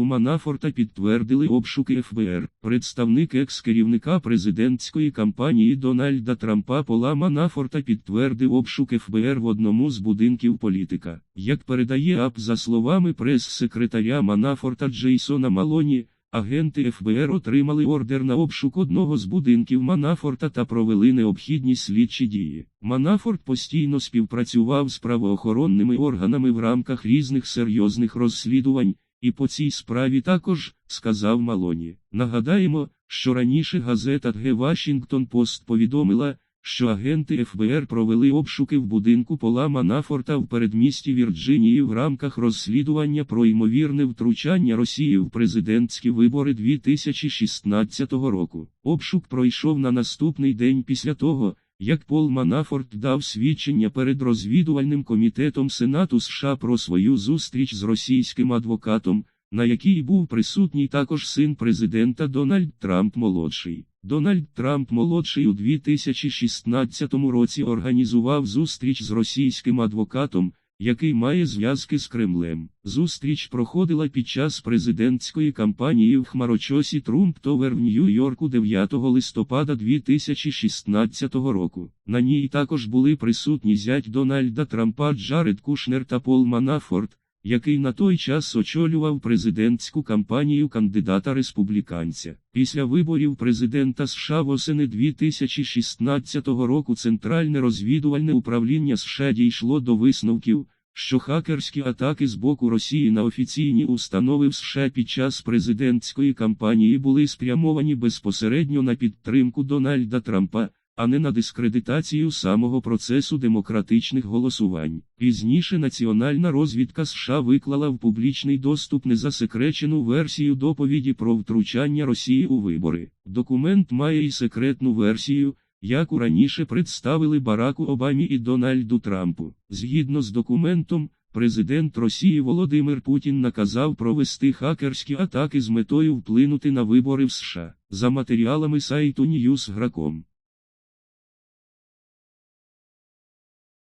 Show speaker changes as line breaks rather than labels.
У Манафорта підтвердили обшуки ФБР. Представник екс-керівника президентської кампанії Дональда Трампа Пола Манафорта підтвердив обшук ФБР в одному з будинків політика. Як передає АП за словами прес-секретаря Манафорта Джейсона Малоні, агенти ФБР отримали ордер на обшук одного з будинків Манафорта та провели необхідні слідчі дії. Манафорт постійно співпрацював з правоохоронними органами в рамках різних серйозних розслідувань. І по цій справі також, сказав Малоні. Нагадаємо, що раніше газета The Washington Post повідомила, що агенти ФБР провели обшуки в будинку Пола Манафорта в передмісті Вірджинії в рамках розслідування про ймовірне втручання Росії в президентські вибори 2016 року. Обшук пройшов на наступний день після того, як Пол Манафорт дав свідчення перед розвідувальним комітетом Сенату США про свою зустріч з російським адвокатом, на якій був присутній також син президента Дональд Трамп молодший. Дональд Трамп молодший у 2016 році організував зустріч з російським адвокатом, який має зв'язки з Кремлем. Зустріч проходила під час президентської кампанії в Хмарочосі Трумп Товер в Нью-Йорку 9 листопада 2016 року. На ній також були присутні зять Дональда Трампа Джаред Кушнер та Пол Манафорт, який на той час очолював президентську кампанію кандидата республіканця. Після виборів президента США восени 2016 року Центральне розвідувальне управління США дійшло до висновків, що хакерські атаки з боку Росії на офіційні установи в США під час президентської кампанії були спрямовані безпосередньо на підтримку Дональда Трампа а не на дискредитацію самого процесу демократичних голосувань. Пізніше Національна розвідка США виклала в публічний доступ незасекречену версію доповіді про втручання Росії у вибори. Документ має і секретну версію. Яку раніше представили Бараку Обамі і Дональду Трампу. Згідно з документом, президент Росії Володимир Путін наказав провести хакерські атаки з метою вплинути на вибори в США. За матеріалами сайту Newsgrakом.